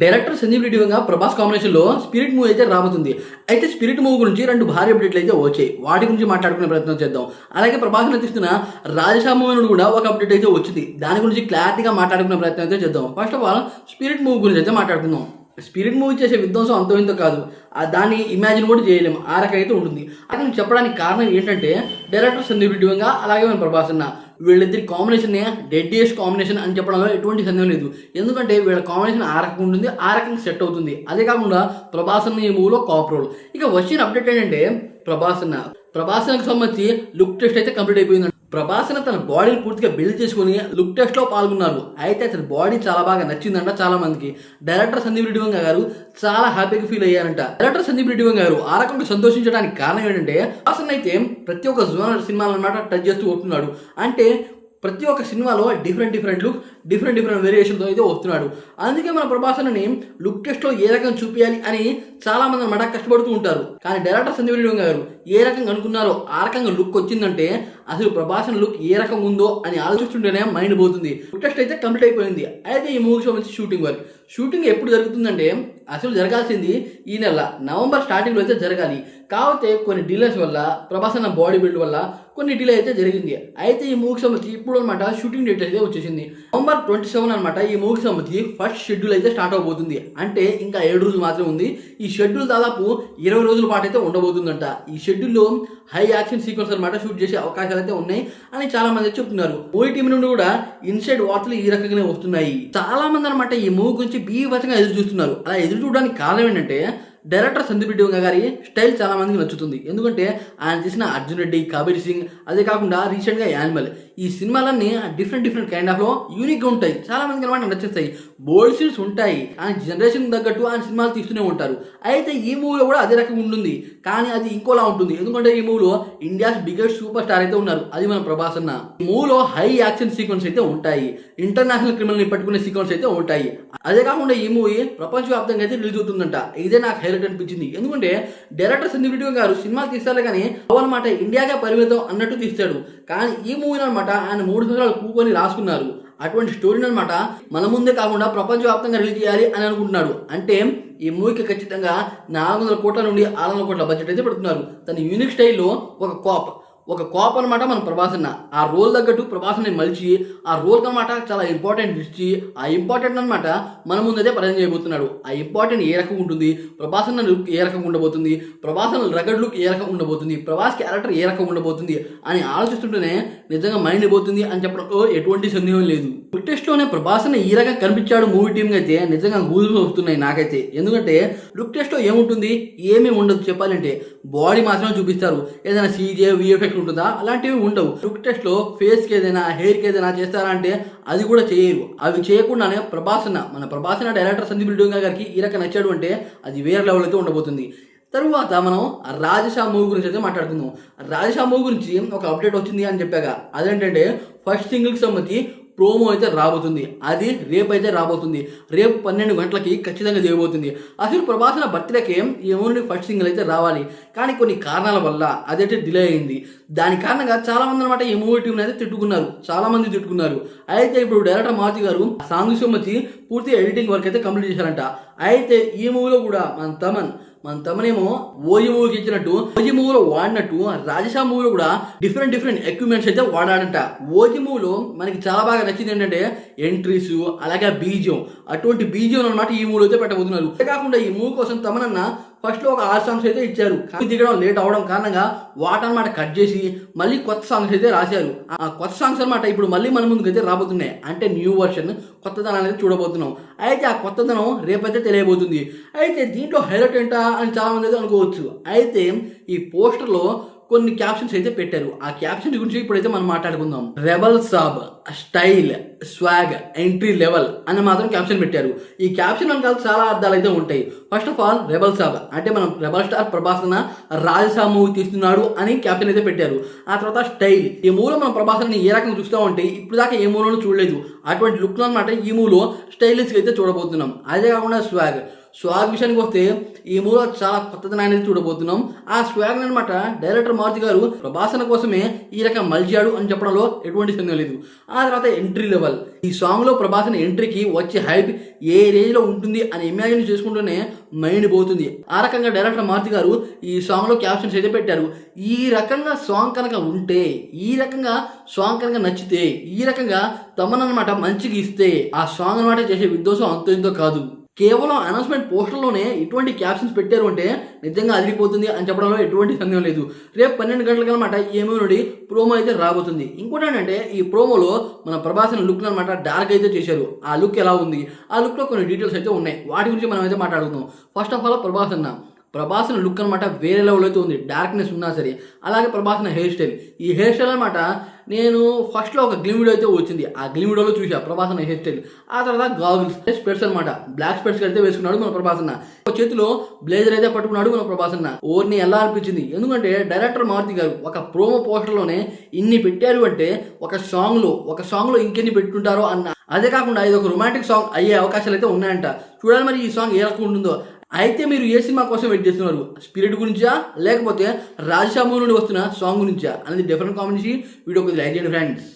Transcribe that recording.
Director Sandeep Reddy Vanga Prabhas కాంబినేషన్లో Spirit movie అయితే రాబోతుంది. అయితే స్పిరిట్ మూవీ గురించి రెండు భారీ అప్డేట్లు అయితే వచ్చాయి. వాటి గురించి మాట్లాడుకునే ప్రయత్నం చేద్దాం. అలాగే ప్రభాస్ నటిస్తున్న రాజశా మూవీ నుండి కూడా ఒక అప్డేట్ అయితే వచ్చింది. దాని గురించి క్లారిటీగా మాట్లాడుకునే ప్రయత్నం అయితే చేద్దాం. First of all Spirit movie గురించి అయితే మాట్లాడుకుందాం. స్పిరిట్ మూవీ చేసే విధ్వంసం అంత ఇంత కాదు. దాన్ని ఇమాజిన్ కూడా చేయలేము ఆ రకం అయితే ఉంటుంది. అది చెప్పడానికి కారణం ఏంటంటే డైరెక్టర్ సందీప్ రెడ్డి వంగ అలాగే మన ప్రభాస్ అన్న. వీళ్ళిద్దరి కాంబినేషన్ డెడ్డియస్ట్ కాంబినేషన్ అని చెప్పడంలో ఎటువంటి సందేహం లేదు. ఎందుకంటే వీళ్ళ కాంబినేషన్ ఆ రకంగా ఉంటుంది ఆ రకంగా సెట్ అవుతుంది. అదే కాకుండా ప్రభాసన్ ఈ మూవీలో కాప్ రోల్ ఇక వచ్చిన అప్డేట్ ఏంటంటే ప్రభాసన్ అన్న సంబంధించి లుక్ టెస్ట్ అయితే కంప్లీట్ అయిపోయింది ప్రభాసన తన బాడీని పూర్తిగా బిల్డ్ చేసుకుని లుక్ టెస్ట్లో పాల్గొన్నారు. అయితే అతని బాడీ చాలా బాగా నచ్చిందంట చాలా మందికి. డైరెక్టర్ సందీప్ రెడ్డివంగ గారు చాలా హ్యాపీగా ఫీల్ అయ్యారంట. డైరెక్టర్ సందీప్ రెడ్డివంగ గారు ఆ రకంగా సంతోషించడానికి కారణం ఏంటంటే ప్రభాస్ అయితే ప్రతి ఒక్క జోనర్ సినిమాలు అన్నమాట టచ్ చేస్తూ ఉంటున్నాడు. అంటే ప్రతి ఒక్క సినిమాలో different different look different different వేరియేషన్తో అయితే వస్తున్నాడు. అందుకే మన ప్రభాసనని లుక్ టెస్ట్లో ఏ రకం చూపించాలి అని చాలామంది అనమాట కష్టపడుతూ ఉంటారు. కానీ డైరెక్టర్ సందీప్ గారు ఏ రకంగా అనుకున్నారో ఆ రకంగా లుక్ వచ్చిందంటే అసలు ప్రభాసన లుక్ ఏ రకంగా ఉందో అని ఆలోచిస్తుంటేనే మైండ్ పోతుంది. లుక్ టెస్ట్ అయితే కంప్లీట్ అయిపోయింది. అయితే ఈ మూవీకి సంబంధించి షూటింగ్ వర్క్ షూటింగ్ ఎప్పుడు జరుగుతుందంటే అసలు జరగాల్సింది ఈ నెల నవంబర్ స్టార్టింగ్లో అయితే జరగాలి. కాకపోతే కొన్ని డిలేస్ వల్ల ప్రభాస్ అన్న బాడీ బిల్డ్ వల్ల కొన్ని డిలే అయితే జరిగింది. అయితే ఈ మూవీకి సంబంధించి ఇప్పుడు అనమాట షూటింగ్ డేట్ అయితే వచ్చేసింది. నవంబర్ ట్వంటీ సెవెన్ అనమాట ఈ మూవీకి సంబంధించి ఫస్ట్ షెడ్యూల్ అయితే స్టార్ట్ అవబోతుంది. అంటే ఇంకా ఏడు రోజులు మాత్రమే ఉంది. ఈ షెడ్యూల్ దాదాపు ఇరవై రోజుల పాటు అయితే ఉండబోతుందంట. ఈ షెడ్యూల్లో హై యాక్షన్ సీక్వెన్స్ అనమాట షూట్ చేసే అవకాశాలు అయితే ఉన్నాయి అని చాలా మంది చెప్తున్నారు. మూవీ టీం నుండి కూడా ఇన్సైడ్ వార్తలు ఈ రకంగానే వస్తున్నాయి. చాలా మంది అనమాట ఈ మూవీ గురించి బీభత్సంగా ఎదురు చూస్తున్నారు. అలా ఎదురు చూడడానికి కారణం ఏంటంటే డైరెక్టర్ సందీప్ రెడ్డి గారి స్టైల్ చాలా మందికి నచ్చుతుంది. ఎందుకంటే ఆయన చేసిన అర్జున్ రెడ్డి కబీర్ సింగ్ అదే కాకుండా రీసెంట్గా యానిమల్. ఈ సినిమాలన్నీ డిఫరెంట్ డిఫరెంట్ కైండ్ ఆఫ్లో యూనిక్గా ఉంటాయి. చాలా మందికి అనమాట నచ్చేస్తాయి. బోల్డ్ సీన్స్ ఉంటాయి. ఆయన జనరేషన్ తగ్గట్టు ఆయన సినిమాలు తీస్తూనే ఉంటారు. అయితే ఈ మూవీలో కూడా అదే రకంగా ఉంటుంది. కానీ అది ఇంకోలా ఉంటుంది. ఎందుకంటే ఈ మూవీలో ఇండియాస్ బిగ్గెస్ట్ సూపర్ స్టార్ అయితే ఉన్నారు. అది మన ప్రభాస్ అన్న. ఈ మూవీలో హై యాక్షన్ సీక్వెన్స్ అయితే ఉంటాయి. ఇంటర్నేషనల్ క్రిమినల్ని పట్టుకునే సీక్వెన్స్ అయితే ఉంటాయి. అదే కాకుండా ఈ మూవీ ప్రపంచవ్యాప్తంగా అయితే రిలీజ్ అవుతుందంట. ఇదే నాకు డైరెక్ట్ అనిపించింది. ఎందుకంటే డైరెక్టర్ సందీప్ గారు సినిమా తీస్తారు కానీ అవన్నమాట ఇండియాగా పరిమితం అన్నట్టు తీస్తాడు. కానీ ఈ మూవీని అనమాట ఆయన మూడు సంవత్సరాలు కూకొని రాసుకున్నారు. అటువంటి స్టోరీని అనమాట మన ముందే కాకుండా ప్రపంచవ్యాప్తంగా రిలీజ్ చేయాలి అని అనుకుంటున్నాడు. అంటే ఈ మూవీకి ఖచ్చితంగా నాలుగు వందల కోట్ల నుండి ఆరు వందల కోట్ల బడ్జెట్ అయితే పెడుతున్నారు. తన యూనిక్ స్టైల్లో ఒక కాప్ ఒక కోపం అనమాట మన ప్రభాసన్న. ఆ రోల్ తగ్గట్టు ప్రభాసన్ని మలిచి ఆ రోల్కి అనమాట చాలా ఇంపార్టెంట్ ఇచ్చి ఆ ఇంపార్టెంట్ అనమాట మన ముందైతే పరిచయం చేయబోతున్నాడు. ఆ ఇంపార్టెంట్ ఏ రకంగా ఉంటుంది ప్రభాసన్న లుక్ ఏ రకంగా ఉండబోతుంది ప్రభాసన్న రగడ్ లుక్ ఏ రకంగా ఉండబోతుంది ప్రభాస్ క్యారెక్టర్ ఏ రకంగా ఉండబోతుంది అని ఆలోచిస్తుంటేనే నిజంగా మైండ్ పోతుంది అని చెప్పడంలో ఎటువంటి సందేహం లేదు. టెస్ట్లోనే ప్రభాసన్న ఈ రకంగా కనిపించాడు మూవీ టీంకి అయితే నిజంగా గూజులు వస్తున్నాయి నాకైతే. ఎందుకంటే లుక్ టెస్ట్లో ఏముంటుంది? ఏమీ ఉండదు చెప్పాలంటే. బాడీ మాత్రమే చూపిస్తారు. ఏదైనా సీజే విఎఫ్ఎక్స్ ఉంటుందా? అలాంటివి ఉండవు. లుక్ టెస్ట్లో ఫేస్కి ఏదైనా హెయిర్కి ఏదైనా చేస్తారా అంటే అది కూడా చేయరు. అవి చేయకుండానే ప్రభాసన మన ప్రభాసన డైరెక్టర్ సందీప్ రెడ్డి గారికి ఈ రకం నచ్చాడు అంటే అది వేరే లెవెల్ అయితే ఉండబోతుంది. తరువాత మనం రాజశా మూవీ గురించి అయితే మాట్లాడుకుందాం. రాజశా మూవీ గురించి ఒక అప్డేట్ వచ్చింది అని చెప్పాక అదేంటంటే ఫస్ట్ సింగిల్కి సంబంధించి ప్రోమో అయితే రాబోతుంది. అది రేపు అయితే రాబోతుంది. రేపు పన్నెండు గంటలకి ఖచ్చితంగా చేయబోతుంది అసలు ప్రభాసన బర్త్డేకి ఈ మూవీ ఫస్ట్ సింగిల్ అయితే రావాలి. కానీ కొన్ని కారణాల వల్ల అదైతే డిలే అయింది. దాని కారణంగా చాలామంది అనమాట ఈ మూవీ టీంని అయితే తిట్టుకున్నారు. చాలామంది తిట్టుకున్నారు. అయితే ఇప్పుడు డైరెక్టర్ మారుతి గారు సాంగ్ సంబంధించి పూర్తి ఎడిటింగ్ వర్క్ అయితే కంప్లీట్ చేశారంట. అయితే ఈ మూవీలో కూడా మన తమన్ మన తమనేమో ఓజీ మూవీకి ఇచ్చినట్టు ఓజీ మూవీలో వాడినట్టు రాజశా మూవీలో కూడా డిఫరెంట్ డిఫరెంట్ ఎక్విప్మెంట్స్ అయితే వాడాడంట. ఓజీ మూవీలో మనకి చాలా బాగా నచ్చింది ఏంటంటే ఎంట్రీస్ అలాగే బీజియం. అటువంటి బీజం అనమాట ఈ మూవీలో అయితే పెట్టబోతున్నారు. అంతేకాకుండా ఈ మూవీ కోసం తమనన్న ఫస్ట్లో ఒక ఆరు సాంగ్స్ అయితే ఇచ్చారు. కానీ దిగడం లేట్ అవడం కారణంగా వాటనమాట కట్ చేసి మళ్ళీ కొత్త సాంగ్స్ అయితే రాశారు. ఆ కొత్త సాంగ్స్ అనమాట ఇప్పుడు మళ్ళీ మన ముందుకు అయితే రాబోతున్నాయి. అంటే న్యూ వర్షన్ కొత్తదనం అనేది చూడబోతున్నాం. అయితే ఆ కొత్తదనం రేపైతే తెలియబోతుంది. అయితే దీంట్లో హైలైట్ ఏంటా అని చాలా మంది అయితే అనుకోవచ్చు. అయితే ఈ పోస్టర్లో కొన్ని క్యాప్షన్స్ అయితే పెట్టారు. ఆ క్యాప్షన్ గురించి ఇప్పుడైతే మనం మాట్లాడుకుందాం. Rebel Saab style swag entry level అని మాత్రం క్యాప్షన్ పెట్టారు. ఈ క్యాప్షన్ వెనకాల చాలా అర్థాలు అయితే ఉంటాయి. First of all rebel Saab అంటే మనం రెబల్ స్టార్ ప్రభాసన రాజసా మూవీ తీస్తున్నాడు అని క్యాప్షన్ అయితే పెట్టారు. ఆ తర్వాత స్టైల్ ఈ మూవీలో మనం ప్రభాసని ఏ రకంగా చూస్తూ ఉంటే ఇప్పుడు దాకా ఏ మూవీలోనూ చూడలేదు. అటువంటి లుక్లో అనమాట ఈ మూవీలో స్టైలిష్గా అయితే చూడబోతున్నాం. అదే కాకుండా స్వాగ్ స్వాగ్ విషయానికి వస్తే ఈ మూవీలో చాలా కొత్తదనం అనేది చూడబోతున్నాం. ఆ స్వాగ్ అనమాట డైరెక్టర్ మారుతి గారు ప్రభాసన కోసమే ఈ రకం మలిచాడు అని చెప్పడంలో ఎటువంటి సందేహం లేదు. ఆ తర్వాత ఎంట్రీ లెవెల్ ఈ సాంగ్లో ప్రభాసన ఎంట్రీకి వచ్చే హైప్ ఏ రేంజ్లో ఉంటుంది అని ఇమాజిన్ చేసుకుంటూనే మైండ్ పోతుంది. ఆ రకంగా డైరెక్టర్ మారుతి గారు ఈ సాంగ్లో క్యాప్షన్స్ అయితే పెట్టారు. ఈ రకంగా సాంగ్ కనుక ఉంటే ఈ రకంగా సాంగ్ కనుక నచ్చితే ఈ రకంగా తమనమాట మంచిగా ఇస్తే ఆ సాంగ్ అనమాట చేసే విధ్వంసం అంతో ఇంతో కాదు. కేవలం అనౌన్స్మెంట్ పోస్టర్లోనే ఇటువంటి క్యాప్షన్స్ పెట్టారు అంటే నిజంగా అదిరిపోతుంది అని చెప్పడంలో ఎటువంటి సందేహం లేదు. రేపు పన్నెండు గంటలకు అనమాట ఏమో నుండి ప్రోమో అయితే రాబోతుంది. ఇంకోటి ఏంటంటే ఈ ప్రోమోలో మన ప్రభాసన్ లుక్ అనమాట డార్క్ అయితే చేశారు. ఆ లుక్ ఎలా ఉంది? ఆ లుక్లో కొన్ని డీటెయిల్స్ అయితే ఉన్నాయి. వాటి గురించి మనం అయితే మాట్లాడుకుందాం. ఫస్ట్ ఆఫ్ ఆల్ ప్రభాస్ అన్న ప్రభాసన లుక్ అనమాట వేరే లెవెల్ అయితే ఉంది. డార్క్నెస్ ఉన్నా సరే అలాగే ప్రభాసన హెయిర్ స్టైల్ ఈ హెయిర్ స్టైల్ అనమాట నేను ఫస్ట్లో ఒక గ్లిమ్ వీడియో అయితే వచ్చింది. ఆ గ్లిమ్ వీడియోలో చూసా ప్రభాసన హెయిర్ స్టైల్ ఆ తర్వాత గాగుల్స్ స్పెట్స్ అనమాట బ్లాక్ స్పెట్స్ అయితే వేసుకున్నాడు మన ప్రభాసన్న ఒక చేతిలో బ్లేజర్ అయితే పట్టుకున్నాడు మన ప్రభాసన్న ఓర్ని ఎలా అనిపించింది? ఎందుకంటే డైరెక్టర్ మారుతి గారు ఒక ప్రోమో పోస్టర్లోనే ఇన్ని పెట్టారు అంటే ఒక సాంగ్లో ఒక సాంగ్లో ఇంకెన్ని పెట్టుంటారో అన్న. అదే కాకుండా ఇది ఒక రొమాంటిక్ సాంగ్ అయ్యే అవకాశాలు అయితే ఉన్నాయంట. చూడాలి మరి ఈ సాంగ్ ఏ రకంగా ఉంటుందో. అయితే మీరు ఏ సినిమా కోసం వెయిట్ చేస్తున్నారు? స్పిరిట్ గురించా? లేకపోతే రాజశాము నుండి వస్తున్న సాంగ్ గురించా? అనేది డిఫరెంట్ కామెంట్ వీడియో కొద్దిగా లైక్ చేయండి ఫ్రెండ్స్